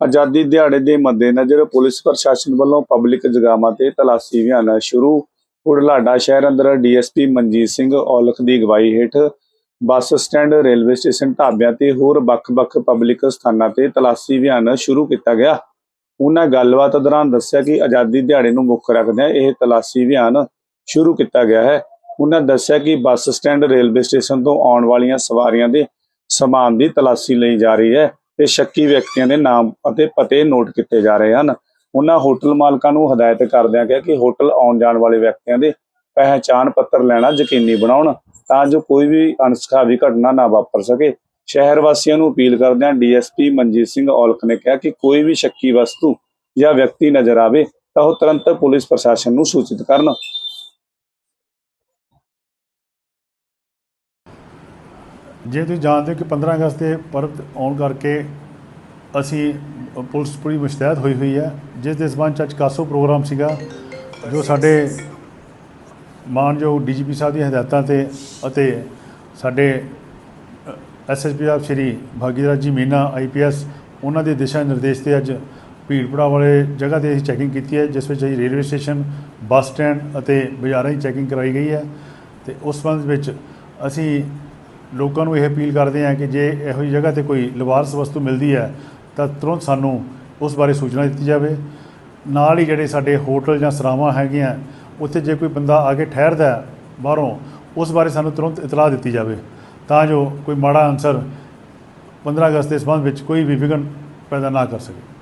ਆਜ਼ਾਦੀ ਦਿਹਾੜੇ ਦੇ ਮੱਦੇਨਜ਼ਰ ਪੁਲਿਸ ਪ੍ਰਸ਼ਾਸਨ ਵੱਲੋਂ ਪਬਲਿਕ ਜਗਾਵਾਂ ਤੇ ਤਲਾਸ਼ੀ ਅਭਿਆਨ ਸ਼ੁਰੂ। ਬੁਢਲਾਡਾ ਸ਼ਹਿਰ ਅੰਦਰ ਡੀਐਸਪੀ ਮਨਜੀਤ ਸਿੰਘ ਔਲਖ ਦੀ ਅਗਵਾਈ ਹੇਠ ਬੱਸ ਸਟੈਂਡ, ਰੇਲਵੇ ਸਟੇਸ਼ਨ ਢਾਬਿਆਂ ਤੇ ਹੋਰ ਵੱਖ-ਵੱਖ ਪਬਲਿਕ ਸਥਾਨਾਂ ਤੇ ਤਲਾਸ਼ੀ ਅਭਿਆਨ ਸ਼ੁਰੂ ਕੀਤਾ ਗਿਆ। ਉਹਨਾਂ ਗੱਲਬਾਤ ਦੌਰਾਨ ਦੱਸਿਆ ਕਿ ਆਜ਼ਾਦੀ ਦਿਹਾੜੇ ਨੂੰ ਮੁੱਖ ਰੱਖਦਿਆਂ ਇਹ ਤਲਾਸ਼ੀ ਅਭਿਆਨ ਸ਼ੁਰੂ ਕੀਤਾ ਗਿਆ ਹੈ। ਉਹਨਾਂ ਦੱਸਿਆ ਕਿ ਬੱਸ ਸਟੈਂਡ, ਰੇਲਵੇ ਸਟੇਸ਼ਨ ਤੋਂ ਆਉਣ ਵਾਲੀਆਂ ਸਵਾਰੀਆਂ ਦੇ ਸਮਾਨ ਦੀ ਤਲਾਸ਼ੀ ਲਈ ਜਾ ਰਹੀ ਹੈ। ਤੇ ਸ਼ੱਕੀ ਵਿਅਕਤੀਆਂ ਦੇ ਨਾਮ ਅਤੇ ਪਤੇ ਨੋਟ ਕੀਤੇ ਜਾ ਰਹੇ ਹਨ। ਉਹਨਾਂ ਹੋਟਲ ਮਾਲਕਾਂ ਨੂੰ ਹਦਾਇਤ ਕਰਦਿਆਂ ਕਿਹਾ ਕਿ ਹੋਟਲ ਆਉਣ ਜਾਣ ਵਾਲੇ ਵਿਅਕਤੀਆਂ ਦੇ ਪਹਿਚਾਣ ਪੱਤਰ ਲੈਣਾ ਯਕੀਨੀ ਬਣਾਉਣ ਤਾਂ ਜੋ ਕੋਈ ਵੀ ਅਣਸੁਖਾਵੀ ਘਟਨਾ ਨਾ ਵਾਪਰ ਸਕੇ। ਸ਼ਹਿਰ ਵਾਸੀਆਂ ਨੂੰ ਅਪੀਲ ਕਰਦਿਆਂ ਡੀਐਸਪੀ ਮਨਜੀਤ ਸਿੰਘ ਔਲਖ ਨੇ ਕਿਹਾ ਕਿ ਕੋਈ ਵੀ ਸ਼ੱਕੀ ਵਸਤੂ ਜਾਂ ਵਿਅਕਤੀ ਨਜ਼ਰ ਆਵੇ ਤਾਂ ਉਹ ਤੁਰੰਤ ਪੁਲਿਸ ਪ੍ਰਸ਼ਾਸਨ ਨੂੰ ਸੂਚਿਤ ਕਰਨ। ਜੇ ਤੁਸੀਂ ਜਾਣਦੇ ਹੋ ਕਿ 15 ਅਗਸਤ ਦੇ ਪਰਵ ਆਉਣ ਕਰਕੇ ਅਸੀਂ ਪੁਲਿਸ ਪੂਰੀ ਮੁਸ਼ਤੈਦ ਹੋਈ ਹੋਈ ਹੈ। ਜਿਸ ਦੇ ਸਬੰਧ 'ਚ ਅੱਜ ਕਾਸੋ ਪ੍ਰੋਗਰਾਮ ਸੀਗਾ, ਜੋ ਸਾਡੇ ਮਾਨਯੋਗ ਡੀਜੀਪੀ ਸਾਹਿਬ ਦੀਆਂ ਹਦਾਇਤਾਂ ਤੇ ਅਤੇ ਸਾਡੇ ਐਸਐਸਪੀ ਸਾਹਿਬ ਸ਼੍ਰੀ ਭਾਗੀਰਥ ਜੀ ਮੀਨਾ ਆਈਪੀਐਸ ਉਹਨਾਂ ਦੇ ਦਿਸ਼ਾ ਨਿਰਦੇਸ਼ ਤੇ ਅੱਜ ਭੀੜਪੜਾ ਵਾਲੇ ਜਗ੍ਹਾ ਤੇ ਅਸੀਂ ਚੈਕਿੰਗ ਕੀਤੀ ਹੈ, ਜਿਸ ਵਿੱਚ ਅਸੀਂ ਰੇਲਵੇ ਸਟੇਸ਼ਨ, ਬੱਸ ਸਟੈਂਡ ਅਤੇ ਬਾਜ਼ਾਰਾਂ ਦੀ ਚੈਕਿੰਗ ਕਰਾਈ ਗਈ ਹੈ। ਤੇ ਉਸ ਸੰਬੰਧ ਵਿੱਚ ਅਸੀਂ ਲੋਕਾਂ ਨੂੰ ਇਹ ਅਪੀਲ ਕਰਦੇ ਹਾਂ ਕਿ ਜੇ ਇਹੋ ਜਿਹੀ ਜਗ੍ਹਾ ਤੇ ਕੋਈ ਲਿਵਾਰਸ ਵਸਤੂ ਮਿਲਦੀ ਹੈ, ਤਾਂ ਤੁਰੰਤ ਸਾਨੂੰ ਉਸ ਬਾਰੇ ਸੂਚਨਾ ਦਿੱਤੀ ਜਾਵੇ। ਨਾਲ ਹੀ ਜਿਹੜੇ ਸਾਡੇ ਹੋਟਲ ਜਾਂ ਸਰਾਵਾਂ ਹੈਗੀਆਂ, ਉੱਥੇ ਜੇ ਕੋਈ ਬੰਦਾ ਆ ਕੇ ਠਹਿਰਦਾ ਬਾਹਰੋਂ, ਉਸ ਬਾਰੇ ਸਾਨੂੰ ਤੁਰੰਤ ਇਤਲਾਹ ਦਿੱਤੀ ਜਾਵੇ। ਤਾਂ ਜੋ ਕੋਈ ਮਾੜਾ ਅਨਸਰ 15 ਅਗਸਤ ਦੇ ਸੰਬੰਧ ਵਿੱਚ ਕੋਈ ਵੀ ਵਿਘਨ ਪੈਦਾ ਨਾ ਕਰ ਸਕੇ।